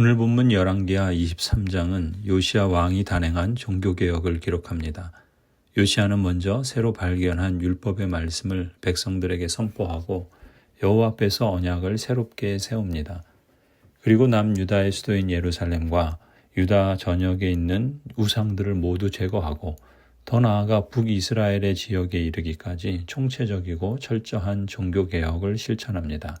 오늘 본문 열왕기하 23장은 요시아 왕이 단행한 종교개혁을 기록합니다. 요시아는 먼저 새로 발견한 율법의 말씀을 백성들에게 선포하고 여호와 앞에서 언약을 새롭게 세웁니다. 그리고 남유다의 수도인 예루살렘과 유다 전역에 있는 우상들을 모두 제거하고 더 나아가 북이스라엘의 지역에 이르기까지 총체적이고 철저한 종교 개혁을 실천합니다.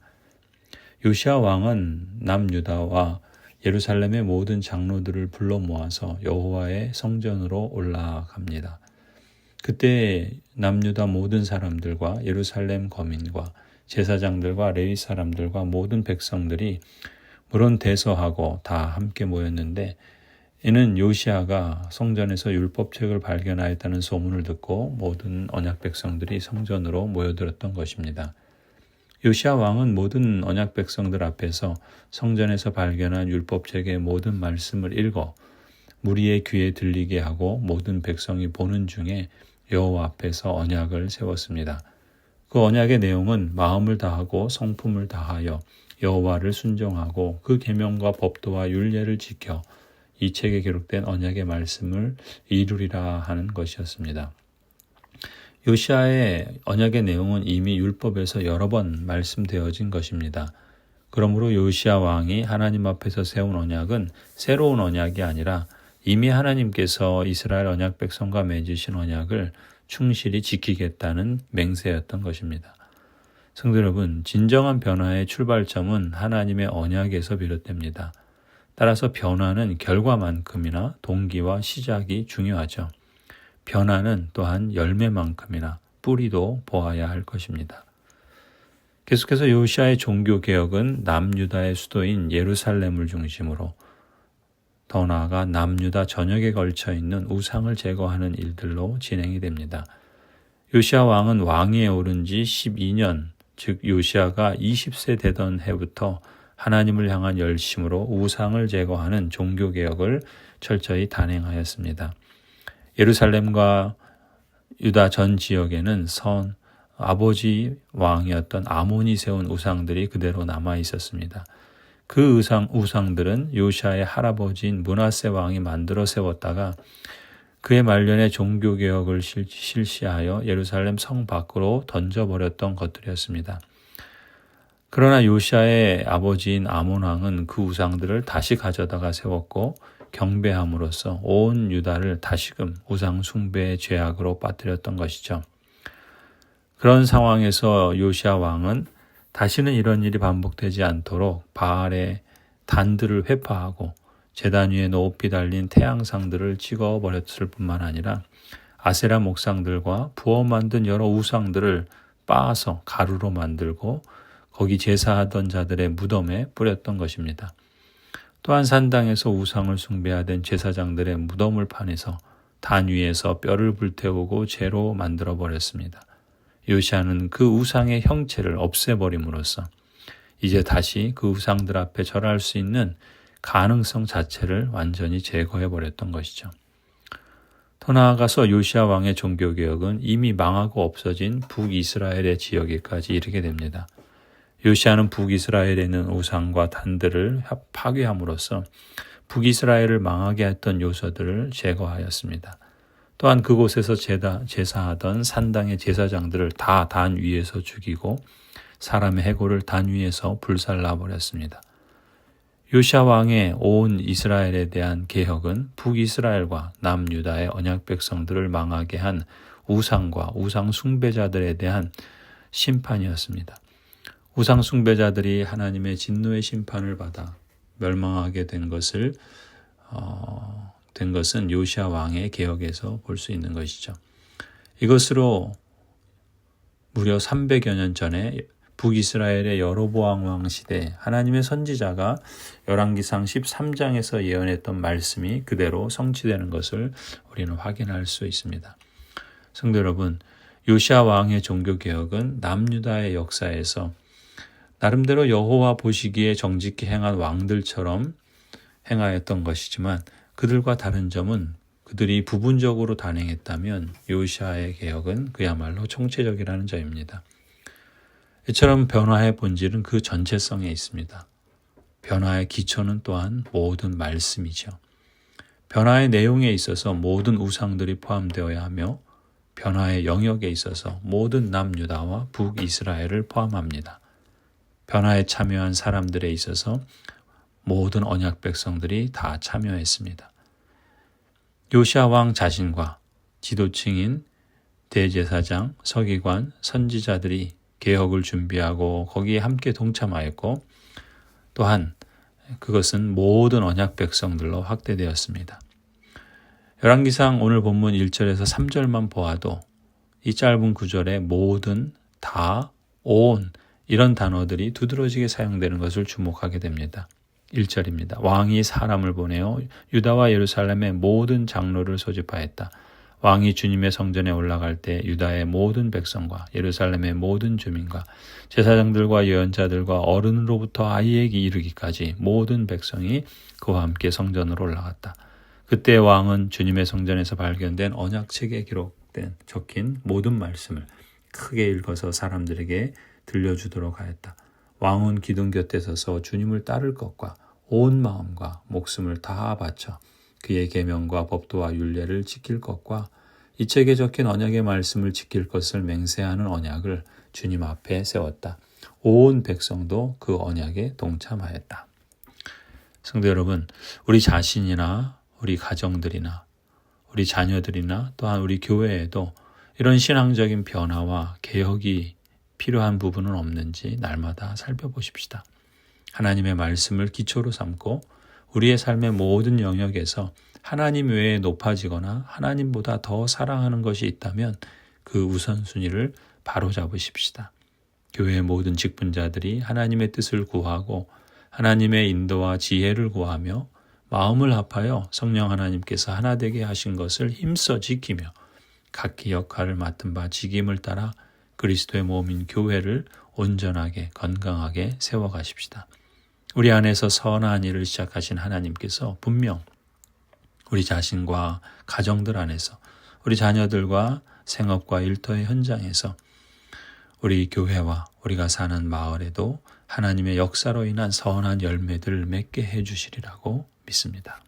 요시아 왕은 남유다와 예루살렘의 모든 장로들을 불러 모아서 여호와의 성전으로 올라갑니다. 그때 남유다 모든 사람들과 예루살렘 거민과 제사장들과 레위 사람들과 모든 백성들이 물론 대서하고 다 함께 모였는데 이는 요시아가 성전에서 율법책을 발견하였다는 소문을 듣고 모든 언약 백성들이 성전으로 모여들었던 것입니다. 요시아 왕은 모든 언약 백성들 앞에서 성전에서 발견한 율법책의 모든 말씀을 읽어 무리의 귀에 들리게 하고 모든 백성이 보는 중에 여호와 앞에서 언약을 세웠습니다. 그 언약의 내용은 마음을 다하고 성품을 다하여 여호와를 순종하고 그 계명과 법도와 율례를 지켜 이 책에 기록된 언약의 말씀을 이루리라 하는 것이었습니다. 요시아의 언약의 내용은 이미 율법에서 여러 번 말씀되어진 것입니다. 그러므로 요시아 왕이 하나님 앞에서 세운 언약은 새로운 언약이 아니라 이미 하나님께서 이스라엘 언약 백성과 맺으신 언약을 충실히 지키겠다는 맹세였던 것입니다. 성도 여러분, 진정한 변화의 출발점은 하나님의 언약에서 비롯됩니다. 따라서 변화는 결과만큼이나 동기와 시작이 중요하죠. 변화는 또한 열매만큼이나 뿌리도 보아야 할 것입니다. 계속해서 요시아의 종교 개혁은 남유다의 수도인 예루살렘을 중심으로 더 나아가 남유다 전역에 걸쳐 있는 우상을 제거하는 일들로 진행이 됩니다. 요시아 왕은 왕위에 오른 지 12년, 즉 요시아가 20세 되던 해부터 하나님을 향한 열심으로 우상을 제거하는 종교 개혁을 철저히 단행하였습니다. 예루살렘과 유다 전 지역에는 선 아버지 왕이었던 아몬이 세운 우상들이 그대로 남아 있었습니다. 그 우상 우상들은 요시아의 할아버지인 문하세 왕이 만들어 세웠다가 그의 말년에 종교 개혁을 실시하여 예루살렘 성 밖으로 던져버렸던 것들이었습니다. 그러나 요시아의 아버지인 아몬 왕은 그 우상들을 다시 가져다가 세웠고 경배함으로써 온 유다를 다시금 우상 숭배의 죄악으로 빠뜨렸던 것이죠. 그런 상황에서 요시아 왕은 다시는 이런 일이 반복되지 않도록 바알의 단들을 회파하고 재단 위에 높이 달린 태양상들을 찍어 버렸을 뿐만 아니라 아세라 목상들과 부어 만든 여러 우상들을 빻아서 가루로 만들고 거기 제사하던 자들의 무덤에 뿌렸던 것입니다. 또한 산당에서 우상을 숭배하던 제사장들의 무덤을 파내서 단 위에서 뼈를 불태우고 재로 만들어 버렸습니다. 요시아는 그 우상의 형체를 없애버림으로써 이제 다시 그 우상들 앞에 절할 수 있는 가능성 자체를 완전히 제거해 버렸던 것이죠. 더 나아가서 요시아 왕의 종교 개혁은 이미 망하고 없어진 북이스라엘의 지역에까지 이르게 됩니다. 요시아는 북이스라엘에 있는 우상과 단들을 파괴함으로써 북이스라엘을 망하게 했던 요소들을 제거하였습니다. 또한 그곳에서 제다, 제사하던 산당의 제사장들을 다 단 위에서 죽이고 사람의 해골을 단 위에서 불살라 버렸습니다. 요시아 왕의 온 이스라엘에 대한 개혁은 북이스라엘과 남유다의 언약 백성들을 망하게 한 우상과 우상 숭배자들에 대한 심판이었습니다. 우상 숭배자들이 하나님의 진노의 심판을 받아 멸망하게 된 것을 어, 된 것은 요시아 왕의 개혁에서 볼 수 있는 것이죠. 이것으로 무려 300여 년 전에 북이스라엘의 여로보암 왕 시대 하나님의 선지자가 열왕기상 13장에서 예언했던 말씀이 그대로 성취되는 것을 우리는 확인할 수 있습니다. 성도 여러분, 요시아 왕의 종교 개혁은 남유다의 역사에서 나름대로 여호와 보시기에 정직히 행한 왕들처럼 행하였던 것이지만 그들과 다른 점은 그들이 부분적으로 단행했다면 요시아의 개혁은 그야말로 총체적이라는 점입니다. 이처럼 변화의 본질은 그 전체성에 있습니다. 변화의 기초는 또한 모든 말씀이죠. 변화의 내용에 있어서 모든 우상들이 포함되어야 하며 변화의 영역에 있어서 모든 남유다와 북이스라엘을 포함합니다. 변화에 참여한 사람들에 있어서 모든 언약 백성들이 다 참여했습니다. 요시아 왕 자신과 지도층인 대제사장, 서기관, 선지자들이 개혁을 준비하고 거기에 함께 동참하였고 또한 그것은 모든 언약 백성들로 확대되었습니다. 열왕기상 오늘 본문 1절에서 3절만 보아도 이 짧은 구절에 모든, 다, 온 이런 단어들이 두드러지게 사용되는 것을 주목하게 됩니다. 1절입니다. 왕이 사람을 보내어 유다와 예루살렘의 모든 장로를 소집하였다. 왕이 주님의 성전에 올라갈 때 유다의 모든 백성과 예루살렘의 모든 주민과 제사장들과 예언자들과 어른으로부터 아이에게 이르기까지 모든 백성이 그와 함께 성전으로 올라갔다. 그때 왕은 주님의 성전에서 발견된 언약책에 기록된 적힌 모든 말씀을 크게 읽어서 사람들에게 들려주도록 하였다. 왕은 기둥 곁에 서서 주님을 따를 것과 온 마음과 목숨을 다 바쳐 그의 계명과 법도와 율례를 지킬 것과 이 책에 적힌 언약의 말씀을 지킬 것을 맹세하는 언약을 주님 앞에 세웠다. 온 백성도 그 언약에 동참하였다. 성도 여러분, 우리 자신이나 우리 가정들이나 우리 자녀들이나 또한 우리 교회에도 이런 신앙적인 변화와 개혁이 필요한 부분은 없는지 날마다 살펴보십시다. 하나님의 말씀을 기초로 삼고 우리의 삶의 모든 영역에서 하나님 외에 높아지거나 하나님보다 더 사랑하는 것이 있다면 그 우선순위를 바로 잡으십시다. 교회의 모든 직분자들이 하나님의 뜻을 구하고 하나님의 인도와 지혜를 구하며 마음을 합하여 성령 하나님께서 하나 되게 하신 것을 힘써 지키며 각기 역할을 맡은 바 직임을 따라 그리스도의 몸인 교회를 온전하게 건강하게 세워 가십시다. 우리 안에서 선한 일을 시작하신 하나님께서 분명 우리 자신과 가정들 안에서 우리 자녀들과 생업과 일터의 현장에서 우리 교회와 우리가 사는 마을에도 하나님의 역사로 인한 선한 열매들을 맺게 해주시리라고 믿습니다.